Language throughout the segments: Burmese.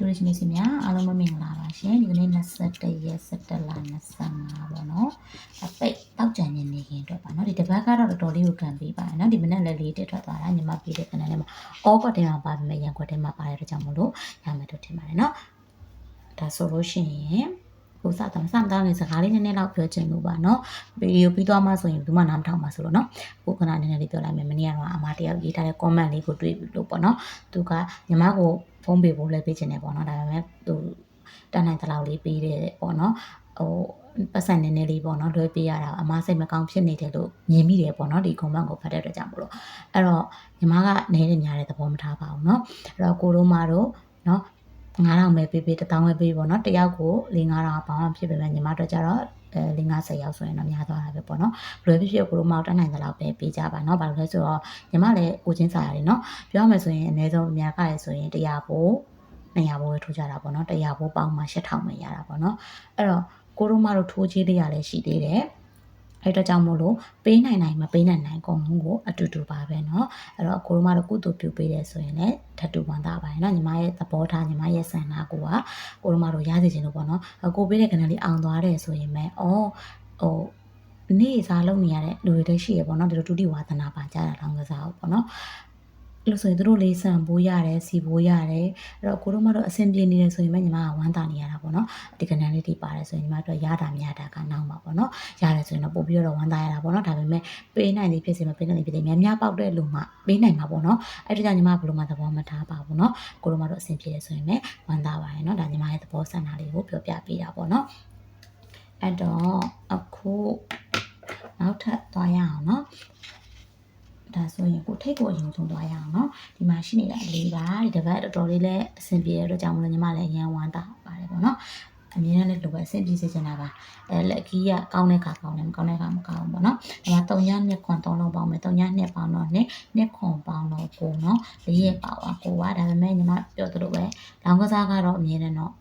တူရရှင်မိတ်ဆွေများအားလုံးမမင်္ဂလာပါရှင်ဒီကနေ့27ရက်17လ25ပေါ့နော်အပိတ်တောက်ကြံနေနေရင်တော့ပါနော်ဒီတစ်ပတ်ကတော့တော်တော်လေးကိုကန်ပေးပါတယ်နော်ဒီမနေ့လည်းလေးတက်ထွက်သွားတာညီမပြေးတဲ့ခဏလေးမှာအော်ကတင်မှာပါပေမဲ့ရန်ခွက်ထဲမှာပါတဲ့အတွက်ကြောင့်မလို့ရမယ်တို့ထင်ပါတယ်နော်ဒါဆိုလို့ရှိရင်ကိုစတာစမ်းတာနဲ့စကားလေးနည်းနည်းတော့ပြောချင်လို့ပါနော်ဗီဒီယိုပြီးသွားမှဆိုရင်ဘယ်သူမှနားမထောင်ပါဆိုတော့နော်ကိုကနာနည်းနည်းလေးပြောလိုက်မယ်မနေ့ကတော့အမတယောက်ရေးထားတဲ့ comment လေးကိုတွေးလို့ပေါ့နော်သူကညီမကို ဖုန်းပေးဖို့လည်းပေးချင်တယ်ပေါ့เนาะဒါပေမဲ့သူတန်းနိုင်တလောက်လေးပေးတယ်ပေါ့เนาะဟိုပတ်စံနည်းနည်းလေးပေါ့နော်လွှဲပေးရတာအမစိတ်မကောင်းဖြစ်နေတယ်လို့မြင်မိတယ်ပေါ့နော်ဒီ comment ကိုဖတ်တဲ့အတွက်ကြောင့်မလို့အဲ့တော့ညီမကနေတဲ့ညာတဲ့သဘောမထားပါဘူးเนาะအဲ့တော့ကိုတို့မတို့เนาะ9000ပဲပေးပေး1000ပဲပေးပေါ့နော်တယောက်ကို၄9000ဘာမှဖြစ်ပေမဲ့ညီမတို့ကြတော့အဲ ၄50ရောက်ဆိုရင်တော့များသွားတာပဲပေါ့နော်ဘယ်လိုဖြစ်ဖြစ်ကိုလိုမောက်တက်နိုင်တဲ့လောက်ပဲပေးကြပါနော်ဘာလို့လဲဆိုတော့ညီမလည်းကိုချင်းစာရတယ်နော်ပြောရမယ်ဆိုရင်အနည်းဆုံးအများကရယ်ဆိုရင်100ပို့200ပို့ပဲထိုးကြတာပေါ့နော်100ပို့ပေါင်းမှ8000ပဲရတာပေါ့နော်အဲ့တော့ကိုလိုမောက်တို့ထိုးကြီးလေးရလည်းရှိသေးတယ် အဲ့တော့ကြောင့်မို့လို့ပေးနိုင်နိုင်မပေးနိုင်နိုင်အကုန်လုံးကိုအတူတူပါပဲเนาะအဲ့တော့ကိုတို့မတို့ကုသိုလ်ပြုပေးတယ်ဆိုရင်လည်းဓာတ်တူဝန်တာပါရယ်เนาะညီမရဲ့သဘောထားညီမရဲ့စံနာကိုကကိုတို့မတို့ရစေချင်လို့ပေါ့เนาะကိုပေးတဲ့ကဏ္ဍလေးအောင်သွားတယ်ဆိုရင်ပဲဩဟိုနေ့စားလုပ်နေရတဲ့လူတွေတည်းရှိရပေါ့เนาะဒီလိုတူတီဝါသနာပါကြတာလောင်းကစားဟုတ်ပေါ့เนาะ အဲ့လို့ဆိုရင်တို့လေးစံပိုးရတယ်စီပိုးရတယ်အဲ့တော့ကိုတို့မတို့အဆင်ပြေနေတယ်ဆိုရင်ပဲညီမကဝမ်းသာနေရတာပေါ့နော်ဒီကဏ္ဍလေးတွေပါတယ်ဆိုရင်ညီမတို့ရတာများတာကနောက်မှာပေါ့နော်ရတယ်ဆိုရင်တော့ပို့ပြီးတော့ဝမ်းသာရတာပေါ့နော်ဒါပေမဲ့ပေးနိုင်သည်ဖြစ်စေမပေးနိုင်သည်ဖြစ်စေများများပေါက်တဲ့လူမှပေးနိုင်မှာပေါ့နော်အဲ့ဒါကြောင့်ညီမဘယ်လိုမှသဘောမထားပါဘူးနော်ကိုတို့မတို့အဆင်ပြေတယ်ဆိုရင်ပဲဝမ်းသာပါရဲ့နော်ဒါညီမရဲ့သဘောဆန္ဒလေးကိုပြောပြပေးတာပေါ့နော်အဲ့တော့အခုနောက်ထပ်သွားရအောင်နော် ဒါဆိုရင်ကိုထိတ်ကိုအရင်ဆုံးသွားရအောင်เนาะဒီမှာရှိနေတာအလေးပါဒီတစ်ပတ်တော်တော်လေးလည်းအဆင်ပြေတဲ့အတွက်ကြောင့်မလို့ညီမလည်းအရန်ဝမ်းသာပါတယ်ပေါ့เนาะအမြဲတမ်းလည်းလိုပဲအဆင်ပြေစေချင်တာပါအဲလက်ကီးကကောင်းတဲ့ခါကောင်းတယ်မကောင်းတဲ့ခါမကောင်းဘူးပေါ့เนาะဒီမှာ3ညနှစ်ခွန်3လုံးပေါင်းမယ်3ညနှစ်ပေါင်းတော့နှစ်နှစ်ခွန်ပေါင်းတော့ကိုเนาะ၄ရက်ပါပါကိုပါဒါပေမဲ့ညီမပြောသလိုပဲလောင်းကစားကတော့အမြဲတမ်းတော့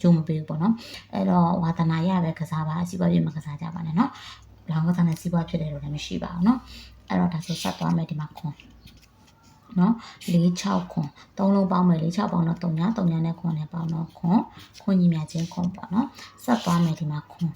ကြုံမပေးဘူးပေါ့နော်အဲ့တော့ဝါသနာရပဲကစားပါအစီအပွားပြမကစားကြပါနဲ့เนาะလောင်းကစားနဲ့စီးပွားဖြစ်တယ်လို့လည်းမရှိပါဘူးเนาะ အဲ့တော့ဒါဆိုဆက်သွားမယ်ဒီမှာခွန်နော်၄6ခွန်၃လုံးပေါင်းမယ်၄6ပေါင်းတော့3ည3ညနဲ့ခွန်နဲ့ပေါင်းတော့ခွန်ခွန်ကြီးမြချင်းခွန်ပေါ့နော်ဆက်သွားမယ်ဒီမှာခွန်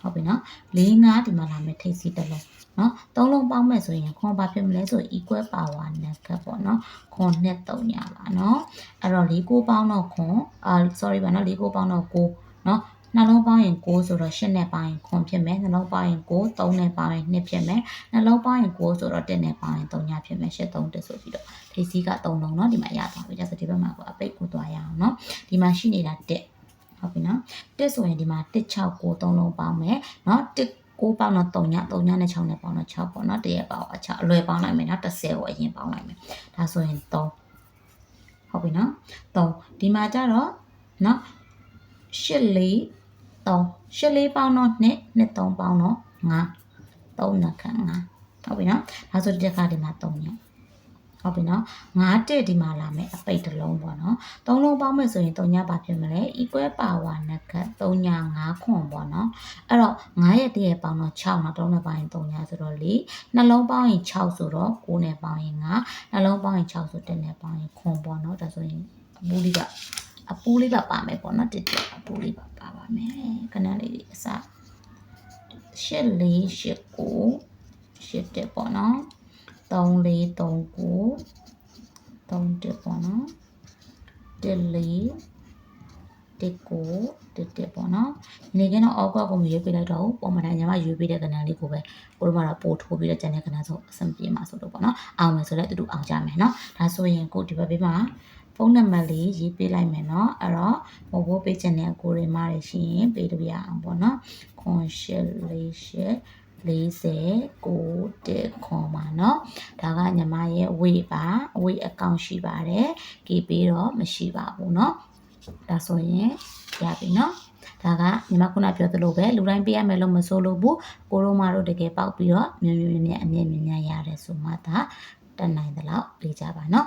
ဟုတ်ပြီနော်၄5ဒီမှာလာမယ်ထိပ်စီတစ်လုံးနော်၃လုံးပေါင်းမယ်ဆိုရင်ခွန်ဘာဖြစ်မလဲဆို equal power နဲ့ကပ်ပေါ့နော်ခွန်နဲ့3ညပါနော်အဲ့တော့၄9ပေါင်းတော့ခွန်အာ sorry ပါနော်၄9ပေါင်းတော့9နော် နှလုံးပေါင်းရင်6ဆိုတော့8နဲ့ပေါင်းရင်ခွန်ဖြစ်မယ်နှလုံးပေါင်းရင်9 3နဲ့ပေါင်းရင်2ဖြစ်မယ်နှလုံးပေါင်းရင်9ဆိုတော့1နဲ့ပေါင်းရင်3ညဖြစ်မယ်8 3 1ဆိုပြီးတော့ထိစီက3လုံးเนาะဒီမှာရသွားပြီဒါဆိုဒီဘက်မှာကိုအပိတ်ကိုသွားရအောင်เนาะဒီမှာရှိနေတာ1ဟုတ်ပြီနော်1ဆိုရင်ဒီမှာ1 6 9 3လုံးပေါင်းမယ်เนาะ1 9ပေါင်းတော့3ည3ညနဲ့6နဲ့ပေါင်းတော့6ပေါ့เนาะတရက်ပေါင်းအချအလွယ်ပေါင်းလိုက်မယ်เนาะ30ကိုအရင်ပေါင်းလိုက်မယ်ဒါဆိုရင်3ဟုတ်ပြီနော်3ဒီမှာကျတော့เนาะ8 4 3 8လေးပေါင်းတော့2 2 3ပေါင်းတော့5 3နှစ်ခန့်5ဟုတ်ပြီနော်ဒါဆိုဒီတစ်ခါဒီမှာ3ညဟုတ်ပြီနော်5တက်ဒီမှာလာမယ်အပိတ်တစ်လုံးပေါ့နော်3လုံးပေါင်းမယ်ဆိုရင်3ညပါဖြစ်မလဲ equal power နှစ်ခန့်3ည5ခွန်ပေါ့နော်အဲ့တော့9ရက်တည်းပေါင်းတော့6နော်3နဲ့ပေါင်းရင်3ညဆိုတော့4နှလုံးပေါင်းရင်6ဆိုတော့9နဲ့ပေါင်းရင်9နှလုံးပေါင်းရင်6ဆို1နဲ့ပေါင်းရင်ခွန်ပေါ့နော်ဒါဆိုရင်အပူလေးကအပူလေးပါပါမယ်ပေါ့နော်တစ်တက်အပူလေးပါပါပါ မယ်ခဏလေးအစရှစ်လေးရှစ်ကိုရှစ်တက်ပေါ့နော်3လေး3ကို3တက်ပေါ့နော်တက်လေးတက်ကိုတက်တက်ပေါ့နော်ဒီနေ့ကတော့အောက်ကကိုမရွေးပေးလိုက်တော့ဘူးပုံမှန်တိုင်းညီမရွေးပေးတဲ့ကဏ္ဍလေးကိုပဲကိုတို့ကတော့ပို့ထိုးပြီးတော့ကျန်တဲ့ကဏ္ဍဆိုအဆင်ပြေမှာဆိုတော့ပေါ့နော်အောင်မယ်ဆိုတော့တူတူအောင်ကြမယ်နော်ဒါဆိုရင်ကိုဒီဘက်ဘေးမှာ ဖုန်းနံပါတ်လေးရေးပေးလိုက်မယ်เนาะအဲ့တော့မဘိုးပေးချင်တဲ့အကိုတွေမားတွေရှိရင်ပေးလို့ရအောင်ပေါ့เนาะခွန်ရှစ်လေးရှစ်40ကိုတက်ခွန်ပါเนาะဒါကညီမရဲ့ဝေပါဝေအကောင့်ရှိပါတယ်ကေပေးတော့မရှိပါဘူးเนาะဒါဆိုရင်ရပြီเนาะဒါကညီမခုနပြောသလိုပဲလူတိုင်းပေးရမယ်လို့မဆိုလို့ဘူးကိုရိုမာတို့တကယ်ပေါက်ပြီးတော့မြင်မြင်မြင်အမြင်မြင်မြင်ရတယ်ဆိုမှသာတက်နိုင်သလောက်လေးကြပါเนาะ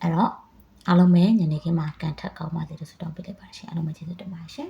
အဲ့တော့ အားလုံးပဲညနေခင်းမှာကန်ထက်ကောင်းပါစေလို့ဆုတောင်းပေးလိုက်ပါရှင်အားလုံးပဲကျေးဇူးတင်ပါတယ်ရှင်